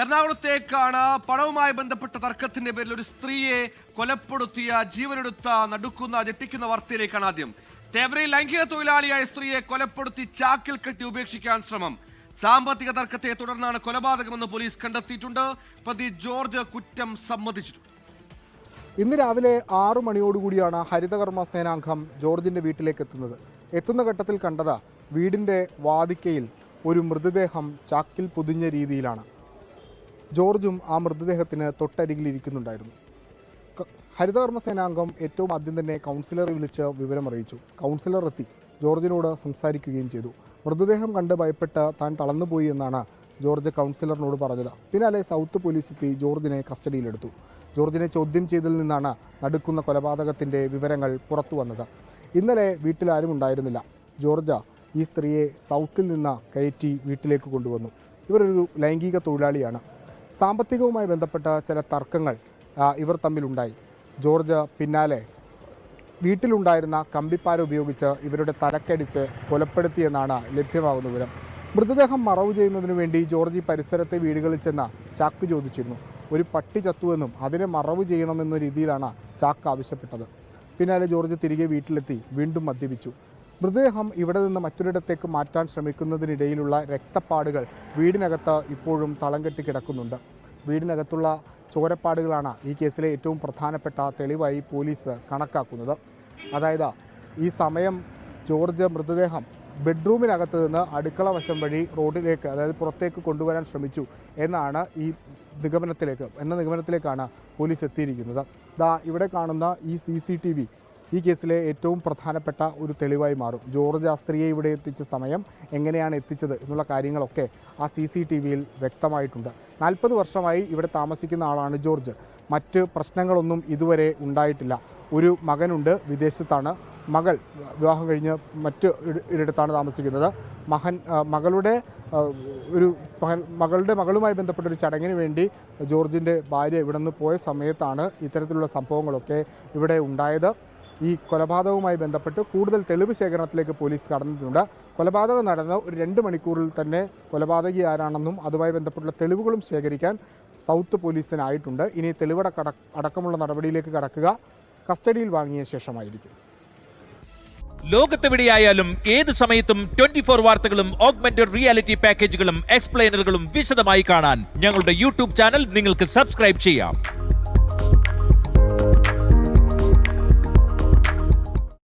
എറണാകുളത്തേക്കാണ് പണവുമായി ബന്ധപ്പെട്ട തർക്കത്തിന്റെ പേരിൽ ഒരു സ്ത്രീയെ കൊലപ്പെടുത്തിയ ജീവനെടുത്ത നടുക്കുന്ന ഞെട്ടിക്കുന്ന വാർത്തയിലേക്കാണ് ആദ്യം. തേവരി ലൈംഗിക തൊഴിലാളിയായ സ്ത്രീയെ കൊലപ്പെടുത്തി ചാക്കിൽ കെട്ടി ഉപേക്ഷിക്കാൻ ശ്രമം. സാമ്പത്തിക തർക്കത്തെ തുടർന്നാണ് കൊലപാതകമെന്ന് പോലീസ് കണ്ടെത്തിയിട്ടുണ്ട്. പ്രതി ജോർജ് കുറ്റം സമ്മതിച്ചിട്ടുണ്ട്. ഇന്ന് രാവിലെ ആറു മണിയോടുകൂടിയാണ് ഹരിതകർമ്മ സേനാംഗം ജോർജിന്റെ വീട്ടിലേക്ക് എത്തുന്നത്. എത്തുന്ന ഘട്ടത്തിൽ കണ്ടത് വീടിന്റെ വാതിക്കയിൽ ഒരു മൃതദേഹം ചാക്കിൽ പൊതിഞ്ഞ രീതിയിലാണ്. ജോർജും ആ മൃതദേഹത്തിന് തൊട്ടരികിൽ ഇരിക്കുന്നുണ്ടായിരുന്നു ക- ഹരിതകർമ്മ സേനാംഗം ഏറ്റവും ആദ്യം തന്നെ കൗൺസിലറെ വിളിച്ച് വിവരം അറിയിച്ചു കൗൺസിലർ എത്തി ജോർജിനോട് സംസാരിക്കുകയും ചെയ്തു. മൃതദേഹം കണ്ട് ഭയപ്പെട്ട് താൻ തളർന്നുപോയി എന്നാണ് ജോർജ് കൗൺസിലറിനോട് പറഞ്ഞത്. പിന്നാലെ സൗത്ത് പോലീസ് എത്തി ജോർജിനെ കസ്റ്റഡിയിലെടുത്തു. ജോർജിനെ ചോദ്യം ചെയ്തതിൽ നിന്നാണ് നടുക്കുന്ന കൊലപാതകത്തിന്റെ വിവരങ്ങൾ പുറത്തു വന്നത്. ഇന്നലെ വീട്ടിലാരും ഉണ്ടായിരുന്നില്ല. ജോർജ ഈ സ്ത്രീയെ സൗത്തിൽ നിന്ന് കയറ്റി വീട്ടിലേക്ക് കൊണ്ടുവന്നു. ഇവരൊരു ലൈംഗിക തൊഴിലാളിയാണ്. സാമ്പത്തികവുമായി ബന്ധപ്പെട്ട ചില തർക്കങ്ങൾ ഇവർ തമ്മിലുണ്ടായി. ജോർജ് പിന്നാലെ വീട്ടിലുണ്ടായിരുന്ന കമ്പിപ്പാര ഉപയോഗിച്ച് ഇവരുടെ തലക്കടിച്ച് കൊലപ്പെടുത്തിയെന്നാണ് ലഭ്യമാകുന്ന വിവരം. മൃതദേഹം മറവ് ചെയ്യുന്നതിന് വേണ്ടി ജോർജ് ഈ പരിസരത്തെ വീടുകളിൽ ചെന്ന ചാക്ക് ചോദിച്ചിരുന്നു. ഒരു പട്ടി ചത്തുവെന്നും അതിനെ മറവ് ചെയ്യണമെന്ന രീതിയിലാണ് ചാക്ക് ആവശ്യപ്പെട്ടത്. പിന്നാലെ ജോർജ് തിരികെ വീട്ടിലെത്തി വീണ്ടും മദ്യപിച്ചു. മൃതദേഹം ഇവിടെ നിന്ന് മറ്റൊരിടത്തേക്ക് മാറ്റാൻ ശ്രമിക്കുന്നതിനിടയിലുള്ള രക്തപ്പാടുകൾ വീടിനകത്ത് ഇപ്പോഴും തളം കെട്ടി കിടക്കുന്നുണ്ട്. വീടിനകത്തുള്ള ചോരപ്പാടുകളാണ് ഈ കേസിലെ ഏറ്റവും പ്രധാനപ്പെട്ട തെളിവായി പോലീസ് കണക്കാക്കുന്നത്. അതായത് ഈ സമയം ജോർജ് മൃതദേഹം ബെഡ്റൂമിനകത്ത് നിന്ന് അടുക്കള വശം വഴി റോഡിലേക്ക് അതായത് പുറത്തേക്ക് കൊണ്ടുവരാൻ ശ്രമിച്ചു എന്നാണ് ഈ നിഗമനത്തിലേക്ക് എന്ന നിഗമനത്തിലേക്കാണ് പോലീസ് എത്തിയിരിക്കുന്നത്. ദാ ഇവിടെ കാണുന്ന ഈ സി ഈ കേസിലെ ഏറ്റവും പ്രധാനപ്പെട്ട ഒരു തെളിവായി മാറും. ജോർജ് ആ ഇവിടെ എത്തിച്ച സമയം എങ്ങനെയാണ് എത്തിച്ചത് എന്നുള്ള കാര്യങ്ങളൊക്കെ ആ സി സി ടി വിയിൽ വ്യക്തമായിട്ടുണ്ട്. നാൽപ്പത് വർഷമായി ഇവിടെ താമസിക്കുന്ന ആളാണ് ജോർജ്. മറ്റ് പ്രശ്നങ്ങളൊന്നും ഇതുവരെ ഉണ്ടായിട്ടില്ല. ഒരു മകനുണ്ട് വിദേശത്താണ്. മകൾ വിവാഹം കഴിഞ്ഞ് മറ്റ് ഇട- ഇടത്താണ് താമസിക്കുന്നത്. മകൻ മകളുടെ ഒരു മകളുടെ മകളുമായി ബന്ധപ്പെട്ട ഒരു ചടങ്ങിന് വേണ്ടി ജോർജിന്റെ ഭാര്യ ഇവിടെ നിന്ന് പോയ സമയത്താണ് ഇത്തരത്തിലുള്ള സംഭവങ്ങളൊക്കെ ഇവിടെ ഉണ്ടായത്. ഈ കൊലപാതകവുമായി ബന്ധപ്പെട്ട് കൂടുതൽ തെളിവ് ശേഖരണത്തിലേക്ക് പോലീസ് കടന്നിട്ടുണ്ട്. കൊലപാതകം നടന്ന ഒരു രണ്ട് മണിക്കൂറിൽ തന്നെ കൊലപാതകി ആരാണെന്നും അതുമായി ബന്ധപ്പെട്ടുള്ള തെളിവുകളും ശേഖരിക്കാൻ സൗത്ത് പോലീസിനായിട്ടുണ്ട്. ഇനി തെളിവട അടക്കമുള്ള നടപടിയിലേക്ക് കടക്കുക. കസ്റ്റഡിയിൽ വാങ്ങിയ ശേഷമായിരിക്കും. ലോകത്തെവിടെയായാലും ഏത് സമയത്തും ട്വന്റി ഫോർ വാർത്തകളും ഓഗ്മെന്റഡ് റിയാലിറ്റി പാക്കേജുകളും എക്സ്പ്ലെയിനറുകളും വിശദമായി കാണാൻ ഞങ്ങളുടെ യൂട്യൂബ് ചാനൽ നിങ്ങൾക്ക് സബ്സ്ക്രൈബ് ചെയ്യാം.